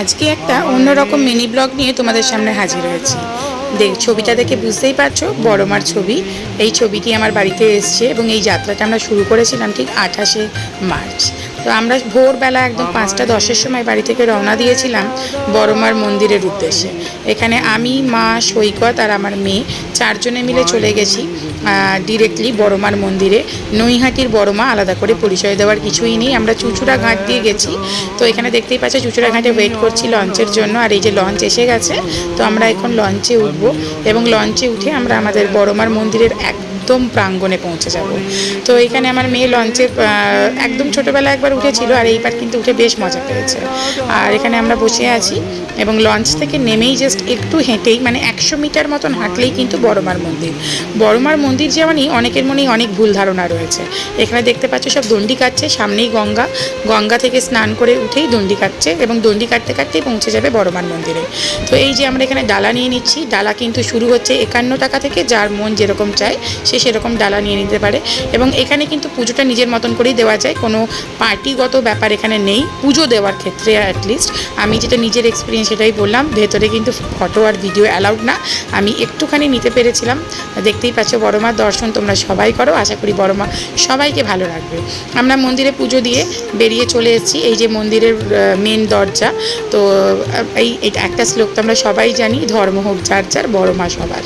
আজকে একটা অন্যরকম মিনি ব্লগ নিয়ে তোমাদের সামনে হাজির হয়েছি। দেখ, ছবিটা দেখে বুঝতেই পারছ, বড় মার ছবি। এই ছবিটি আমার বাড়িতে এসছে এবং এই যাত্রাটা আমরা শুরু করেছিলাম ঠিক আঠাশে মার্চ। তো আমরা ভোরবেলা একদম পাঁচটা দশের সময় বাড়ি থেকে রওনা দিয়েছিলাম বড়মার মন্দিরের উদ্দেশ্যে। এখানে আমি, মা, সৈকত আর আমার মেয়ে চারজনে মিলে চলে গেছি ডিরেক্টলি বড়মার মন্দিরে। নৈহাটির বড়মা আলাদা করে পরিচয় দেওয়ার কিছুই নেই। আমরা চুচুড়া ঘাট দিয়ে গেছি। তো এখানে দেখতেই পাচ্ছি চুচুড়া ঘাটে ওয়েট করছি লঞ্চের জন্য। আর এই যে লঞ্চ এসে গেছে, তো আমরা এখন লঞ্চে উঠবো। এবং লঞ্চে উঠে আমরা আমাদের বড়মার মন্দিরের একদম প্রাঙ্গণে পৌঁছে যাব। তো এখানে আমার মেয়ে লঞ্চে একদম ছোটোবেলা একবার উঠেছিল আর এইবার কিন্তু উঠে বেশ মজা পেয়েছে। আর এখানে আমরা বসে আছি এবং লঞ্চ থেকে নেমেই জাস্ট একটু হেঁটেই মানে একশো মিটার মতন হাঁটলেই কিন্তু বড়মার মন্দির। বড়মার মন্দির যেমনই অনেকের মনেই অনেক ভুল ধারণা রয়েছে। এখানে দেখতে পাচ্ছ সব দণ্ডি কাটছে, সামনেই গঙ্গা। গঙ্গা থেকে স্নান করে উঠেই দণ্ডি কাটছে এবং দণ্ডি কাটতে কাটতেই পৌঁছে যাবে বড়মার মন্দিরে। তো এই যে আমরা এখানে ডালা নিয়ে নিচ্ছি, ডালা কিন্তু শুরু হচ্ছে একান্ন টাকা থেকে, যার মন যেরকম চায়, সে সেরকম ডালা নিয়ে নিতে পারে। এবং এখানে কিন্তু পুজোটা নিজের মতন করেই দেওয়া যায়। কোনো পার্টিগত ব্যাপার এখানে নেই। পুজো দেওয়ার ক্ষেত্রে অ্যাটলিস্ট আমি যেটা নিজের এক্সপিরিয়েন্স সেটাই বললাম। ভেতরে কিন্তু ফটো আর ভিডিও অ্যালাউড না। আমি একটুখানি নিতে পেরেছিলাম। দেখতেই পাচ্ছ বড়মার দর্শন তোমরা সবাই করো। আশা করি বড়মা সবাইকে ভালো রাখবে। আমরা মন্দিরে পুজো দিয়ে বেরিয়ে চলে এসেছি। এই যে মন্দিরের মেন দরজা। তো এই একটা শ্লোক তো আমরা সবাই জানি। ধর্ম হোক, যার যার বড় মা সবার